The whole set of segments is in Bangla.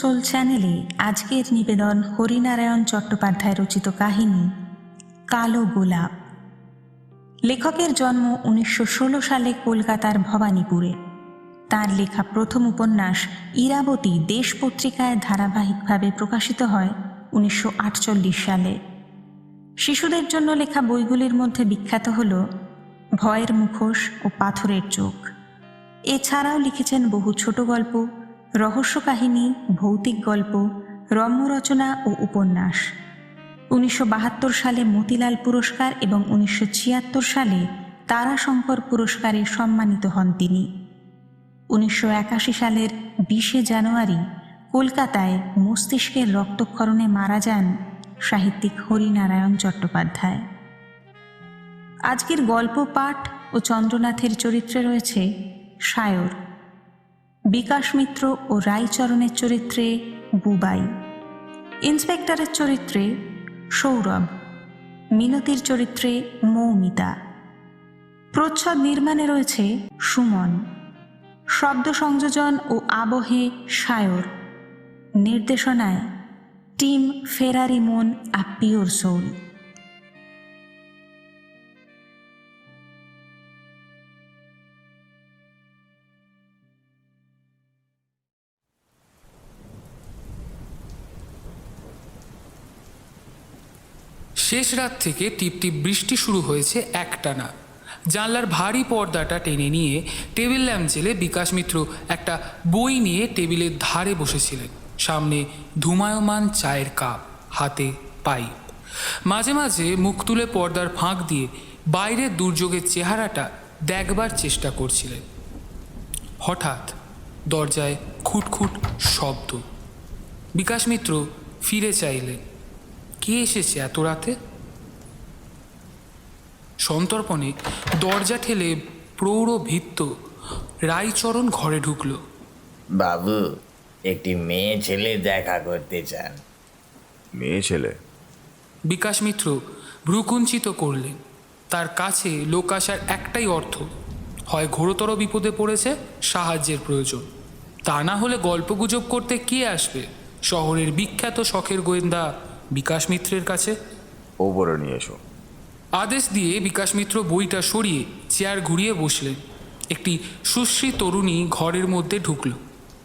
সোল চ্যানেলে আজকের নিবেদন হরিনারায়ণ চট্টোপাধ্যায় রচিত কাহিনী, কালো গোলাপ। লেখকের জন্ম উনিশশো ষোলো সালে কলকাতার ভবানীপুরে। তার লেখা প্রথম উপন্যাস ইরাবতী দেশ পত্রিকায় ধারাবাহিকভাবে প্রকাশিত হয় উনিশশো আটচল্লিশ সালে। শিশুদের জন্য লেখা বইগুলির মধ্যে বিখ্যাত হল ভয়ের মুখোশ ও পাথরের চোখ। এছাড়াও লিখেছেন বহু ছোট গল্প রহস্য কাহিনী ভৌতিক গল্প রম্য রচনা ও উপন্যাস। উনিশশো বাহাত্তর সালে মতিলাল পুরস্কার এবং উনিশশো ছিয়াত্তর সালে তারাশঙ্কর পুরস্কারে সম্মানিত হন তিনি। উনিশশো একাশি সালের বিশে জানুয়ারি কলকাতায় মস্তিষ্কের রক্তক্ষরণে মারা যান সাহিত্যিক হরিনারায়ণ চট্টোপাধ্যায়। আজকের গল্প পাঠ ও চন্দ্রনাথের চরিত্রে রয়েছে সায়র। বিকাশ মিত্র ও রায়চরণের চরিত্রে বুবাই। ইন্সপেক্টরের চরিত্রে সৌরভ। মিনতির চরিত্রে মৌমিতা। প্রচ্ছদ নির্মাণে রয়েছে সুমন। শব্দ সংযোজন ও আবহে সায়র। নির্দেশনায়, টিম ফেরারি মন আ পিওর সোল। শেষ রাত থেকে টিপটিপ বৃষ্টি শুরু হয়েছে একটানা। জানলার ভারী পর্দাটা টেনে নিয়ে টেবিল ল্যাম্প জেলে বিকাশ মিত্র একটা বই নিয়ে টেবিলের ধারে বসেছিলেন। সামনে ধুমায়মান চায়ের কাপ, হাতে পাইপ। মাঝে মাঝে মুখ তুলে পর্দার ফাঁক দিয়ে বাইরের দুর্যোগের চেহারাটা দেখবার চেষ্টা করছিলেন। হঠাৎ দরজায় খুটখুট শব্দ। বিকাশ মিত্র ফিরে চাইলেন। কে এসেছে এত রাতে? সন্তর্পণে দরজা ঠেলে প্রৌঢ় ভিত্ত রায়চরণ ঘরে ঢুকলো। বাবু একটি মেয়ে ছেলে দেখা করতে চান। মেয়ে ছেলে? বিকাশ মিত্র ভ্রুকুঞ্চিত করলেন। তার কাছে লোক আসার একটাই অর্থ হয় ঘোরতর বিপদে পড়েছে সাহায্যের প্রয়োজন। তা না হলে গল্পগুজব করতে কে আসবে? শহরের বিখ্যাত শখের গোয়েন্দা বিকাশ মিত্রের কাছে? ওপরে নিয়ে এসো। আদেশ দিয়ে বিকাশ মিত্র বইটা সরিয়ে চেয়ার ঘুরিয়ে বসলেন। একটি সুশ্রী তরুণী ঘরের মধ্যে ঢুকল।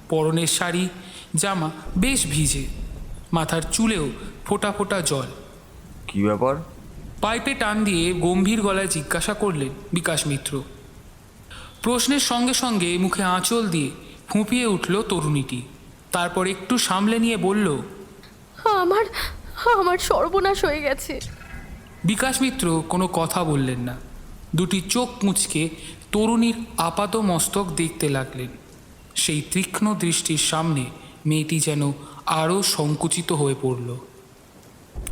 পরনের শাড়ি জামা বেশ ভিজে। মাথার চুলেও ফোটা ফোটা জল। কি ব্যাপার? পাইপে টান দিয়ে গম্ভীর গলায় জিজ্ঞাসা করলেন বিকাশ মিত্র। প্রশ্নের সঙ্গে সঙ্গে মুখে আঁচল দিয়ে ফুঁপিয়ে উঠল তরুণীটি। তারপর একটু সামলে নিয়ে বলল আমার আমার সর্বনাশ হয়ে গেছে। বিকাশ মিত্র কোনো কথা বললেন না। দুটি চোখ মুচকে তরুণীর আপাত মস্তক দেখতে লাগলেন। সেই তীক্ষ্ণ দৃষ্টির সামনে মেয়েটি যেন আরও সংকুচিত হয়ে পড়ল।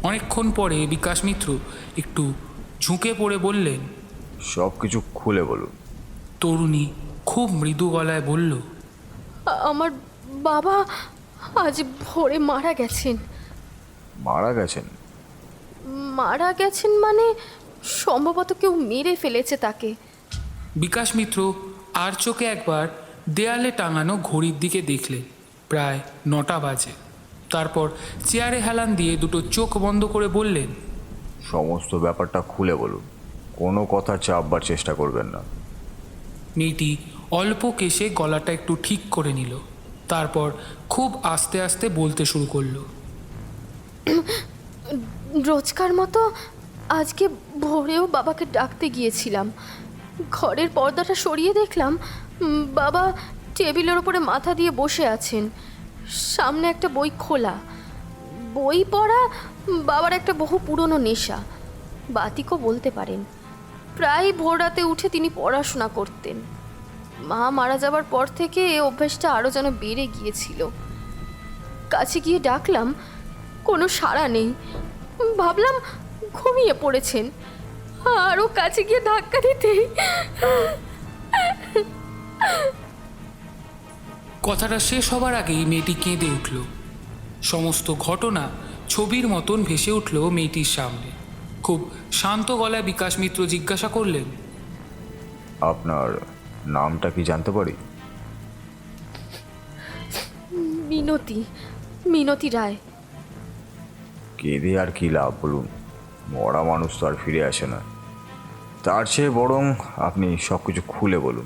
অনেকক্ষণ পরে বিকাশ মিত্র একটু ঝুঁকে পড়ে বললেন সব কিছু খুলে বলুন। তরুণী খুব মৃদু গলায় বলল আমার বাবা আজ ভোরে মারা গেছেন। মারা গেছেন। মারা গেছেন মানে সম্ভবত কেউ মেরে ফেলেছে তাকে। বিকাশ মিত্র আর চোখে একবার দেয়ালে টাঙানো ঘড়ির দিকে দেখলেন প্রায় নটা বাজে। তারপর চেয়ারে হেলান দিয়ে দুটো চোখ বন্ধ করে বললেন সমস্ত ব্যাপারটা খুলে বলুন কোনো কথা চাপবার চেষ্টা করবেন না। মেয়েটি অল্প কেশে গলাটা একটু ঠিক করে নিল তারপর খুব আস্তে আস্তে বলতে শুরু করল রোজকার মতো আজকে ভোরেও বাবাকে ডাকতে গিয়েছিলাম। ঘরের পর্দাটা সরিয়ে দেখলাম বাবা টেবিলের ওপরে মাথা দিয়ে বসে আছেন। সামনে একটা বই খোলা। বই পড়া বাবার একটা বহু পুরনো নেশা, বাতিকও বলতে পারেন। প্রায় ভোর রাতে উঠে তিনি পড়াশোনা করতেন। মা মারা যাবার পর থেকে এ অভ্যাসটা আরও যেন বেড়ে গিয়েছিল। কাছে গিয়ে ডাকলাম কোনো সাড়া নেই। ভাবলাম ঘুমিয়ে পড়েছেন। আরও কাছে গিয়ে ধাক্কা দিতেই। কথাটা শেষ হবার আগেই মেয়েটি কেঁদে উঠল। সমস্ত ঘটনা ছবির মতন ভেসে উঠল মেয়েটির সামনে। খুব শান্ত গলায় বিকাশ মিত্র জিজ্ঞাসা করলেন আপনার নামটা কি জানতে পারি? মিনতি মিনতি রায়। কেঁদে আর কি লাভ বলুন? মরা মানুষ তো আর ফিরে আসে না। তার চেয়ে বরং আপনি সব কিছু খুলে বলুন।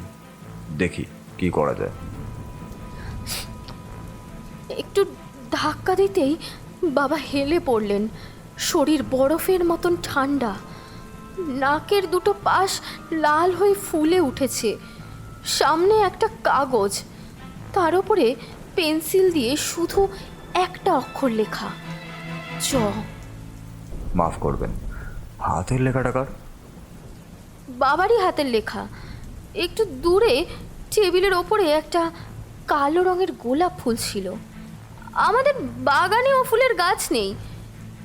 দেখি কি করা যায়। একটু ধাক্কা দিতেই বাবা হেলে পড়লেন। শরীর বরফের মতন ঠান্ডা। নাকের দুটো পাশ লাল হয়ে ফুলে উঠেছে। সামনে একটা কাগজ। তার উপরে পেন্সিল দিয়ে শুধু একটা অক্ষর লেখা। চ মাফ করবেন। হাতের লেখাটা কার? বাবারই হাতের লেখা। একটু দূরে টেবিলের ওপরে একটা কালো রঙের গোলাপ ফুল ছিল। আমাদের বাগানেও ফুলের গাছ নেই।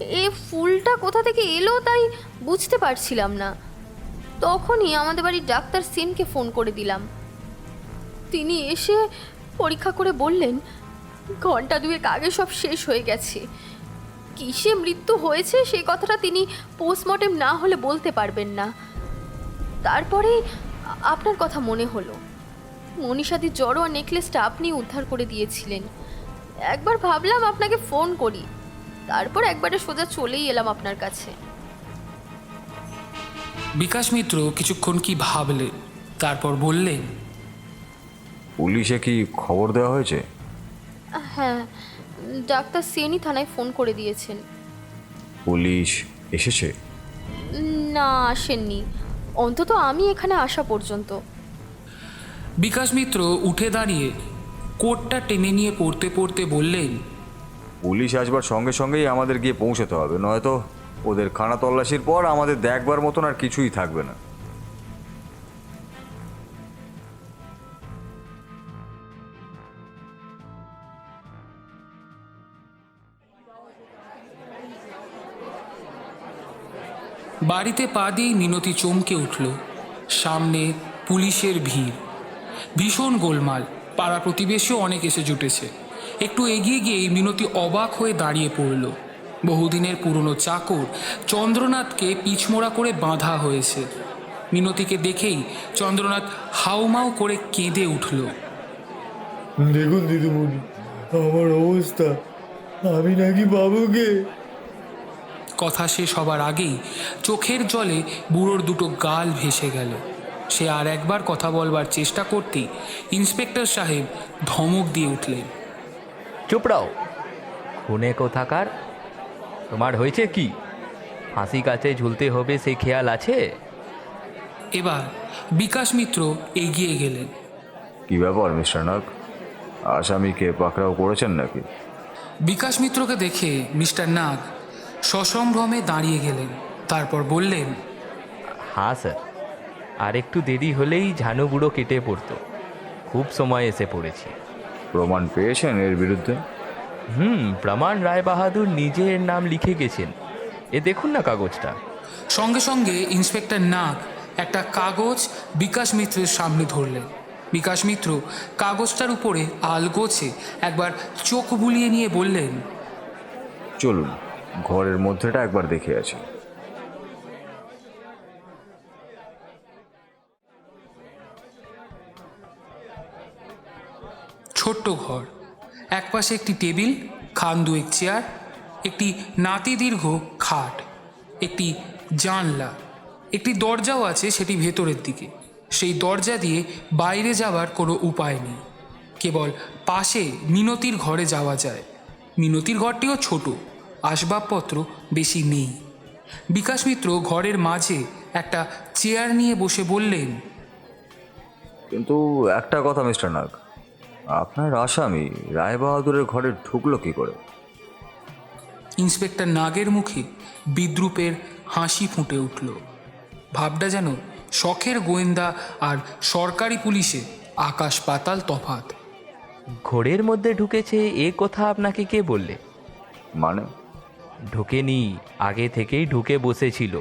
এ ফুলটা কোথা থেকে এলো তাই বুঝতে পারছিলাম না। তখনই আমাদের বাড়ির ডাক্তার সেনকে ফোন করে দিলাম। তিনি এসে পরীক্ষা করে বললেন ঘণ্টা দুয়েক আগে সব শেষ হয়ে গেছে। কিসে মৃত্যু হয়েছে সেই কথাটা তিনি পোস্টমর্টেম না হলে বলতে পারবেন না। তারপরে আপনার কথা মনে হলো। মনীষাদির জড়োয়া নেকলেসটা আপনি উদ্ধার করে দিয়েছিলেন। একবার ভাবলাম আপনাকে ফোন করি। তারপর একবারে সোজা চলেই এলাম আপনার কাছে। বিকাশ মিত্র কিছুক্ষণ কি ভাবলে তারপর বললেন পুলিশে কি খবর দেওয়া হয়েছে? হ্যাঁ ডাক্তার সেনই থানায় ফোন করে দিয়েছেন। পুলিশ এসেছে? না আসেননি। অন্তত আমি এখানে আসা পর্যন্ত। বিকাশ মিত্র উঠে দাঁড়িয়ে কোটটা টেনে নিয়ে পড়তে পড়তে বললেন পুলিশ আসবার সঙ্গে সঙ্গেই আমাদের গিয়ে পৌঁছতে হবে নয়তো ওদের খানা তল্লাশির পর আমাদের দেখবার মতন আর কিছুই থাকবে না। বাড়িতে পা দিয়ে মিনতি চমকে উঠল। সামনে পুলিশের ভিড়। ভীষণ গোলমাল। পাড়া প্রতিবেশীও অনেক এসে জুটেছে। একটু এগিয়ে গিয়েই মিনতি অবাক হয়ে দাঁড়িয়ে পড়ল। বহুদিনের পুরনো চাকর চন্দ্রনাথকে পিছমোড়া করে বাঁধা হয়েছে। মিনতিকে দেখেই চন্দ্রনাথ হাউমাউ করে কেঁদে উঠল। দেখুন দিদিমণি, আমার অবস্থা। আমি নাকি বাবুকে কথা শেষ হবার আগেই চোখের জলে বুড়োর দুটো গাল ভেসে গেল। সে আর একবার কথা বলবার চেষ্টা করতেই ইন্সপেক্টর সাহেব ধমক দিয়ে উঠলেন। চুপ রাও খুনে কোথাকার? তোমার হয়েছে কি? ফাঁসি কাছে ঝুলতে হবে সেই খেয়াল আছে? এবার বিকাশ মিত্র এগিয়ে গেলেন। কি ব্যাপার মিস্টার নাগ? আসামিকে পাকড়াও করেছেন নাকি? বিকাশ মিত্রকে দেখে মিস্টার নাগ সসম্ভ্রমে দাঁড়িয়ে গেলেন। তারপর বললেন হ্যাঁ স্যার। আর একটু দেরি হলেই ঝানু বুড়ো কেটে পড়তো। খুব সময় এসে পড়েছি। প্রমাণ পেয়েছেন এর বিরুদ্ধে? হুম প্রমাণ রায় বাহাদুর নিজের নাম লিখে গেছেন। এ দেখুন না কাগজটা। সঙ্গে সঙ্গে ইন্সপেক্টর নাগ একটা কাগজ বিকাশ মিত্রের সামনে ধরলেন। বিকাশ মিত্র কাগজটার উপরে আলগোছে একবার চোখ বুলিয়ে নিয়ে বললেন চলুন। ঘরের মধ্যেটা একবার দেখে আছে ছোট্ট ঘর। একপাশে একটি টেবিল, খান দুয়েক চেয়ার, একটি নাতি দীর্ঘ খাট, একটি জানলা, একটি দরজাও আছে সেটি ভেতরের দিকে। সেই দরজা দিয়ে বাইরে যাওয়ার কোনো উপায় নেই। কেবল পাশে মিনতির ঘরে যাওয়া যায়। মিনতির ঘরটিও ছোট। আসবাবপত্র বেশি নেই। বিকাশ মিত্র ঘরের মাঝে একটা চেয়ার নিয়ে বসে বললেন কিন্তু একটা কথা মিস্টার নাগ আপনার আসামি রায় বাহাদুরের ঘরে ঢুকলো কি করে? ইন্সপেক্টর নাগের মুখে বিদ্রুপের হাসি ফুটে উঠল। ভাবটা যেন শখের গোয়েন্দা আর সরকারি পুলিশে আকাশ পাতাল তফাত। ঘোরের মধ্যে ঢুকেছে এ কথা আপনাকে কে বললে? মানে? ঢুকেনি আগে থেকেই ঢুকে বসেছিল।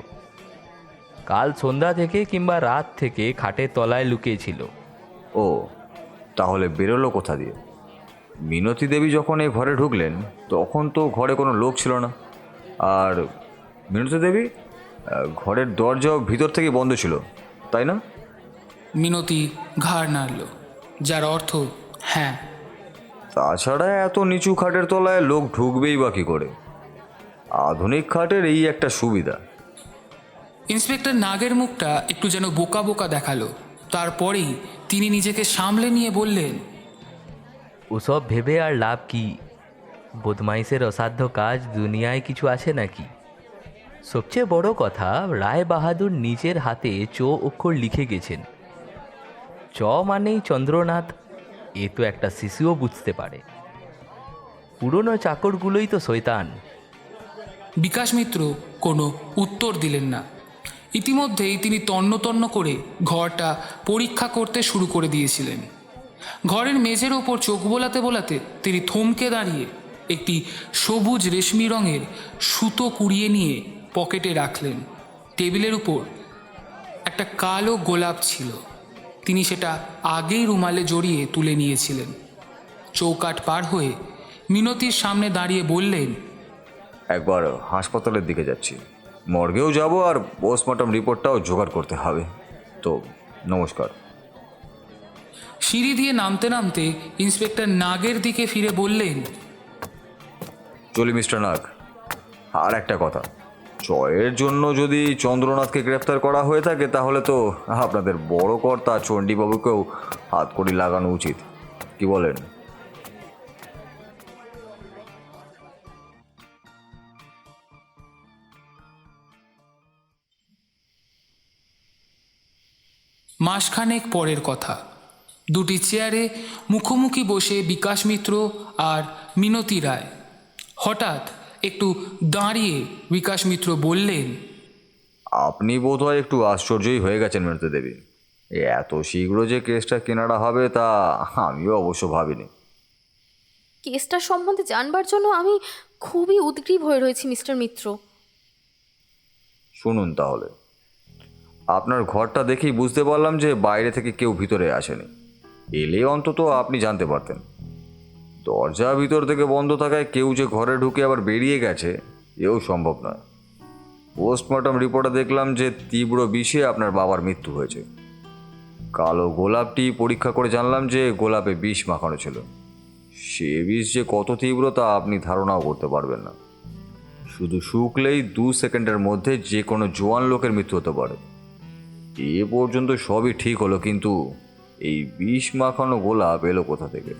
কাল সন্ধ্যা থেকে কিংবা রাত থেকে খাটের তলায় লুকিয়েছিল। ও তাহলে বেরোলো কোথা দিয়ে? মিনতি দেবী যখন এই ঘরে ঢুকলেন তখন তো ঘরে কোনো লোক ছিল না। আর মিনতি দেবী ঘরের দরজাও ভিতর থেকে বন্ধ ছিল তাই না? মিনতি ঘাড় নাড়ল যার অর্থ হ্যাঁ। তাছাড়া এত নিচু খাটের তলায় লোক ঢুকবেই বা কী করে? আধুনিক খাটের এই একটা সুবিধা। ইন্সপেক্টর নাগের মুখটা একটু যেন বোকা বোকা দেখাল। তারপরেই তিনি নিজেকে সামলে নিয়ে বললেন ওসব ভেবে আর লাভ কি? বদমাইশের অসাধ্য কাজ দুনিয়ায় কিছু আছে নাকি? সবচেয়ে বড় কথা রায় বাহাদুর নিজের হাতে চ অক্ষর লিখে গেছেন। চ মানেই চন্দ্রনাথ এ তো একটা শিশুও বুঝতে পারে। পুরনো চাকরগুলোই তো শয়তান। বিকাশ মিত্র কোনো উত্তর দিলেন না। ইতিমধ্যেই তিনি তন্ন তন্ন করে ঘরটা পরীক্ষা করতে শুরু করে দিয়েছিলেন। ঘরের মেঝের ওপর চোখ বোলাতে বোলাতে তিনি থমকে দাঁড়িয়ে একটি সবুজ রেশমি রঙের সুতো কুড়িয়ে নিয়ে পকেটে রাখলেন। টেবিলের উপর একটা কালো গোলাপ ছিল। তিনি সেটা আগেই রুমালে জড়িয়ে তুলে নিয়েছিলেন। চৌকাট পার হয়ে মিনতির সামনে দাঁড়িয়ে বললেন একবার হাসপাতালের দিকে যাচ্ছি। মর্গেও যাব আর পোস্টমর্টম রিপোর্টটাও জোগাড় করতে হবে। তো নমস্কার। সিঁড়ি দিয়ে নামতে নামতে ইন্সপেক্টর নাগের দিকে ফিরে বললেন চলি মিস্টার নাগ। আর একটা কথা জয়ের জন্য যদি চন্দ্রনাথকে গ্রেফতার করা হয়ে থাকে তাহলে তো আপনাদের বড় কর্তা চণ্ডীবাবুকেও হাত কড়ি লাগানো উচিত। কি বলেন? মাসখানেক পরের কথা। দুটি চেয়ারে মুখোমুখি বসে বিকাশ মিত্র আর মিনতি রায়। হঠাৎ একটু দাঁড়িয়ে বিকাশ মিত্র বললেন আপনি বোধহয় একটু আশ্চর্যই হয়ে গেছেন মেরতে দেবী। এত শীঘ্র যে কেসটা কেনারা হবে তা আমিও অবশ্য ভাবিনি। কেসটার সম্বন্ধে জানবার জন্য আমি খুবই উদ্গ্রীব হয়ে রয়েছি মিস্টার মিত্র। শুনুন তাহলে। আপনার ঘরটা দেখেই বুঝতে পারলাম যে বাইরে থেকে কেউ ভিতরে আসেনি। এলে অন্তত আপনি জানতে পারতেন। দরজা ভিতর থেকে বন্ধ থাকায় কেউ যে ঘরে ঢুকে আবার বেরিয়ে গেছে, এও সম্ভব নয়। পোস্টমর্টম রিপোর্টে দেখলাম যে তীব্র বিষে আপনার বাবার মৃত্যু হয়েছে। কালো গোলাপটি পরীক্ষা করে জানলাম যে গোলাপে বিষ মাখানো ছিল। সে বিষ যে কত তীব্র তা আপনি ধারণাও করতে পারবেন না। শুধু শুকলেই দু সেকেন্ডের মধ্যে যে কোনো জোয়ান লোকের মৃত্যু হতে পারে। এ পর্যন্ত সবই ঠিক হলো, কিন্তু এই বিষ মাখানো গোলাপ এলো কোথা থেকে?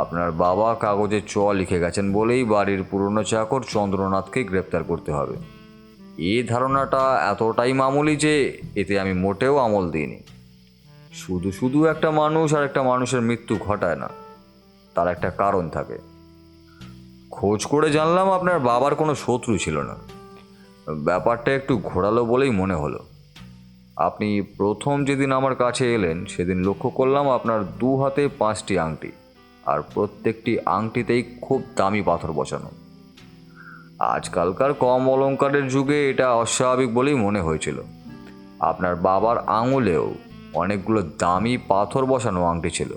আপনার বাবা কাগজে চ লিখে গেছেন বলেই বাড়ির পুরনো চাকর চন্দ্রনাথকে গ্রেপ্তার করতে হবে। এই ধারণাটা এতটাই মামুলি যে এতে আমি মোটেও আমল দিইনি। শুধু শুধু একটা মানুষ আর একটা মানুষের মৃত্যু ঘটায় না, তার একটা কারণ থাকে। খোঁজ করে জানলাম আপনার বাবার কোনো শত্রু ছিল না। ব্যাপারটা একটু ঘোরালো বলেই মনে হলো। আপনি প্রথম যেদিন আমার কাছে এলেন, সেদিন লক্ষ্য করলাম আপনার দু হাতে পাঁচটি আংটি আর প্রত্যেকটি আংটিতেই খুব দামি পাথর বসানো। আজকালকার কম অলঙ্কারের যুগে এটা অস্বাভাবিক বলেই মনে হয়েছিল। আপনার বাবার আঙুলেও অনেকগুলো দামি পাথর বসানো আংটি ছিল।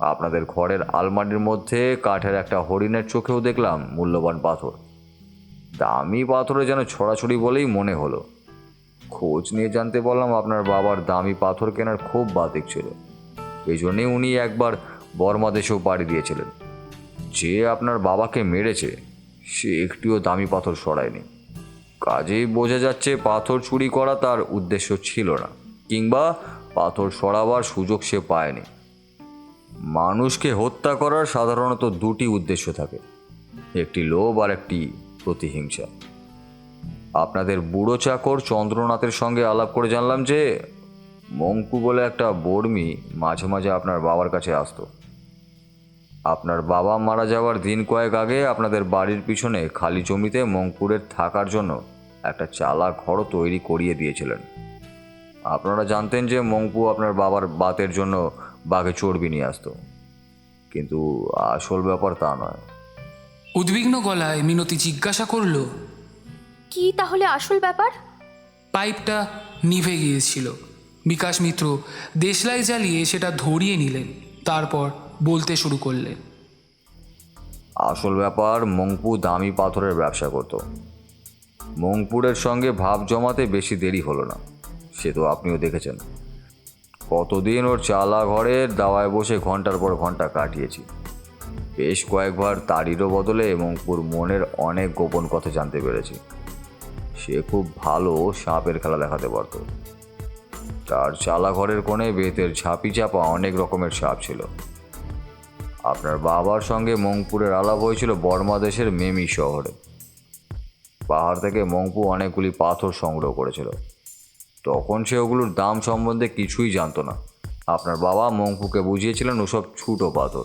আপনাদের ঘরের আলমারির মধ্যে কাঠের একটা হরিণের চোখেও দেখলাম মূল্যবান পাথর। দামি পাথরে যেন ছড়াছড়ি বলেই মনে হলো। খোঁজ নিয়ে জানতে পারলাম আপনার বাবার দামি পাথর কেনার খুব বাতিক ছিল। এই জন্যে উনি একবার বর্মা দেশেও পাড়ি দিয়েছিলেন। যে আপনার বাবাকে মেরেছে, সে একটিও দামি পাথর সরায়নি। কাজেই বোঝা যাচ্ছে পাথর চুরি করা তার উদ্দেশ্য ছিল না, কিংবা পাথর সরাবার সুযোগ সে পায়নি। মানুষকে হত্যা করার সাধারণত দুটি উদ্দেশ্য থাকে, একটি লোভ আর একটি প্রতিহিংসা। আপনাদের বুড়ো চাকর চন্দ্রনাথের সঙ্গে আলাপ করে জানলাম যে মঙ্কু বলে একটা বর্মি মাঝে মাঝে আপনার বাবার কাছে আসতো। আপনার বাবা মারা যাওয়ার দিন কয়েক আগে আপনাদের বাড়ির পিছনে খালি জমিতে মঙ্কুরের থাকার জন্য একটা চালা ঘরও তৈরি করিয়ে দিয়েছিলেন। আপনারা জানতেন যে মঙ্কু আপনার বাবার বাতের জন্য বাঘে চর্বি নিয়ে আসতো। কিন্তু আসল ব্যাপার তা নয়। উদ্বিগ্ন গলায় মিনতি জিজ্ঞাসা করল কি তাহলে আসল ব্যাপার? পাইপটা নিভে গিয়েছিল। বিকাশ মিত্র দেশলাই জ্বালিয়ে সেটা ধরিয়ে নিলেন তারপর বলতে শুরু করলেন। আসল ব্যাপার মংপু দামি পাথরের ব্যবসা করত। মংপুরের সঙ্গে ভাব জমাতে বেশি দেরি হলো না। সে তো আপনিও দেখেছেন। কতদিন ওর চালা ঘরের দাওয়ায় বসে ঘণ্টার পর ঘণ্টা কাটিয়েছি। বেশ কয়েকবার তারিরও বদলে মঙ্কুর মনের অনেক গোপন কথা জানতে পেরেছি। সে খুব ভালো সাপের খেলা দেখাতে পারত। তার চালা ঘরের কোণে বেতের ঝাঁপি চাপা অনেক রকমের সাপ ছিল। আপনার বাবার সঙ্গে মংপুরের আলাপ হয়েছিল বর্মা দেশের মেমি শহরে। পাহাড় থেকে মংপু অনেকগুলি পাথর সংগ্রহ করেছিল। তখন সে ওগুলোর দাম সম্বন্ধে কিছুই জানতো না। আপনার বাবা মংপুকে বুঝিয়েছিলেন ওসব ছুটো পাথর।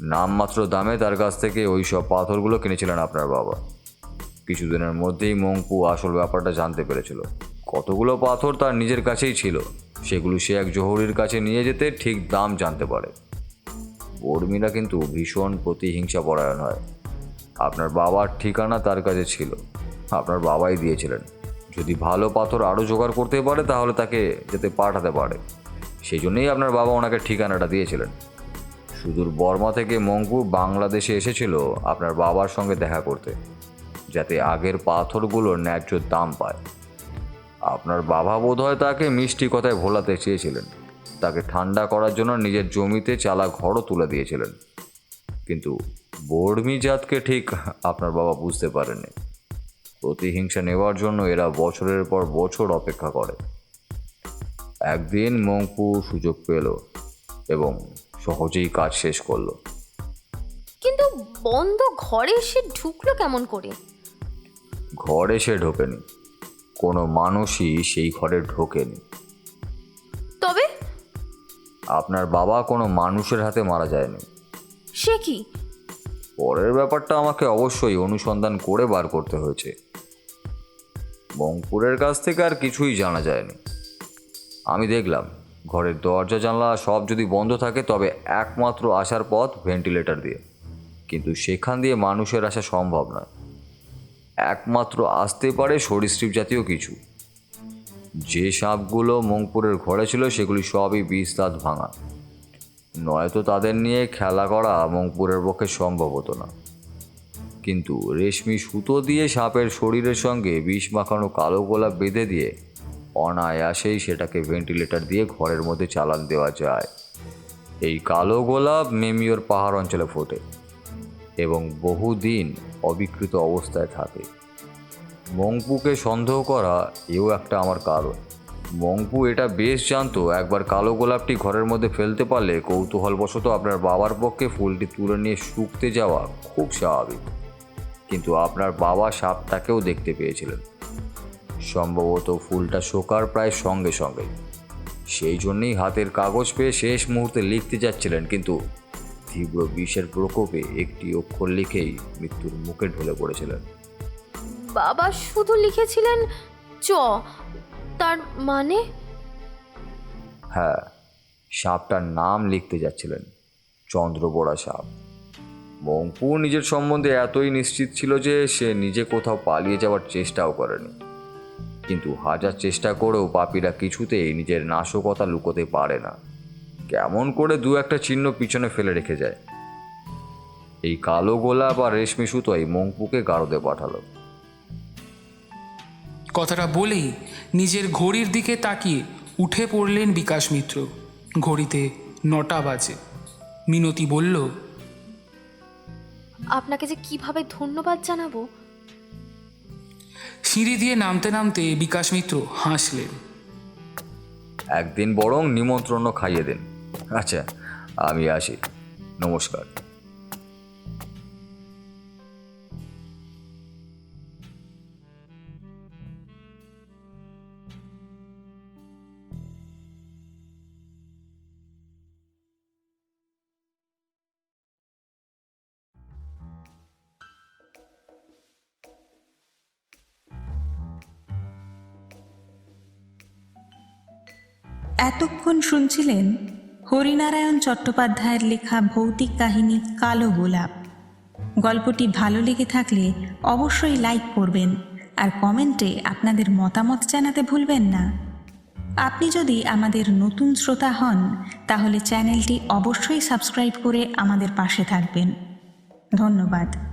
নামমাত্র দামে তার কাছ থেকে ওই সব পাথরগুলো কিনেছিলেন আপনার বাবা। কিছুদিনের মধ্যেই মঙ্কু আসল ব্যাপারটা জানতে পেরেছিল। কতগুলো পাথর তার নিজের কাছেই ছিল, সেগুলো সে এক জহুরির কাছে নিয়ে যেতে ঠিক দাম জানতে পারে। উর্মিলা কিন্তু ভীষণ প্রতিহিংসা পরায়ণ হয়। আপনার বাবার ঠিকানা তার কাছে ছিল, আপনার বাবাই দিয়েছিলেন। যদি ভালো পাথর আরও জোগাড় করতে পারে, তাহলে তাকে যাতে পাঠাতে পারে। সেই জন্যেই আপনার বাবা ওনাকে ঠিকানাটা দিয়েছিলেন। সুদূর বর্মা থেকে মঙ্কু বাংলাদেশে এসেছিল আপনার বাবার সঙ্গে দেখা করতে। যাতে আগের পাথরগুলোর ন্যায্য দাম পায়। আপনার বাবা বোধহয় তাকে মিষ্টি কথায় ভোলাতে চেয়েছিলেন। তাকে ঠান্ডা করার জন্য নিজের জমিতে চালা ঘরও তুলে দিয়েছিলেন। কিন্তু বর্মি জাতকে ঠিক আপনার বাবা বুঝতে পারেননি। প্রতিহিংসা নেওয়ার জন্য এরা বছরের পর বছর অপেক্ষা করে। একদিন মংপু সুযোগ পেল এবং সহজেই কাজ শেষ করল। কিন্তু বন্ধ ঘরে এসে ঢুকলো কেমন করে? ঘরে সে ঢোকেনি কোনো মানুষই সেই ঘরে ঢোকেনি। তবে? আপনার বাবা কোনো মানুষের হাতে মারা যায়নি। সে কি? পরের ব্যাপারটা আমাকে অবশ্যই অনুসন্ধান করে বার করতে হয়েছে। বঙ্কুরের কাছ থেকে আর কিছুই জানা যায়নি। আমি দেখলাম ঘরের দরজা জানলা সব যদি বন্ধ থাকে তবে একমাত্র আসার পথ ভেন্টিলেটর দিয়ে। কিন্তু সেখান দিয়ে মানুষের আসা সম্ভব নয়। একমাত্র আসতে পারে সরীসৃপ জাতীয় কিছু। যে সাপগুলো মংপুরের ঘরে ছিল, সেগুলি সবই বিষ দাঁত ভাঙা। নয়তো তাদের নিয়ে খেলা করা মংপুরের পক্ষে সম্ভব হতো না। কিন্তু রেশমি সুতো দিয়ে সাপের শরীরের সঙ্গে বিষ মাখানো কালো গোলাপ বেঁধে দিয়ে অনায়াসেই সেটাকে ভেন্টিলেটর দিয়ে ঘরের মধ্যে চালান দেওয়া যায়। এই কালো গোলাপ মেমিওর পাহাড় অঞ্চলে ফোটে। এবং বহুদিন অবিকৃত অবস্থায় থাকে। মংপুকে সন্দেহ করা এও একটা আমার কারণ। মংপু এটা বেশ জানতো, একবার কালো গোলাপটি ঘরের মধ্যে ফেলতে পারলে কৌতূহলবশত আপনার বাবার পক্ষে ফুলটি তুলে নিয়ে শুকতে যাওয়া খুব স্বাভাবিক। কিন্তু আপনার বাবা সাপটাকেও দেখতে পেয়েছিলেন। সম্ভবত ফুলটা শোকার প্রায় সঙ্গে সঙ্গে। সেই জন্যই হাতের কাগজ পেয়ে শেষ মুহূর্তে লিখতে যাচ্ছিলেন, কিন্তু তীব্র বিষের প্রকোপে একটি অক্ষর লিখেই মৃত্যুর মুখে ঢলে পড়েছিলেন। বাবা শুধু লিখেছিলেন চ তার মানে? হ্যাঁ সাপটার নাম লিখতে যাচ্ছিলেন চন্দ্রবোড়া সাপ। মঙ্কু নিজের সম্বন্ধে এতই নিশ্চিত ছিল যে সে নিজে কোথাও পালিয়ে যাওয়ার চেষ্টাও করেনি। কিন্তু হাজার চেষ্টা করেও পাপিরা কিছুতেই নিজের নাশকতা লুকোতে পারে না। কেমন করে দু একটা চিহ্ন পিছনে ফেলে রেখে যায়। এই কালো গোলাপ আর রেশমি সুতোই মঙ্কুকে গারদে পাঠালো। কথাটা বলেই নিজের ঘড়ির দিকে তাকিয়ে উঠে পড়লেন বিকাশ মিত্র। ঘড়িতে নটা বাজে। মিনতি বলল আপনাকে যে কীভাবে ধন্যবাদ জানাব? সিঁড়ি দিয়ে নামতে নামতে বিকাশ মিত্র হাসলেন। একদিন বরং নিমন্ত্রণ খাইয়ে দেন। আচ্ছা আমি আসি। নমস্কার। এতক্ষণ শুনছিলেন হরিনারায়ণ চট্টোপাধ্যায়ের লেখা ভৌতিক কাহিনী কালো গোলাপ। গল্পটি ভালো লেগে থাকলে অবশ্যই লাইক করবেন আর কমেন্টে আপনাদের মতামত জানাতে ভুলবেন না। আপনি যদি আমাদের নতুন শ্রোতা হন, তাহলে চ্যানেলটি অবশ্যই সাবস্ক্রাইব করে আমাদের পাশে থাকবেন। ধন্যবাদ।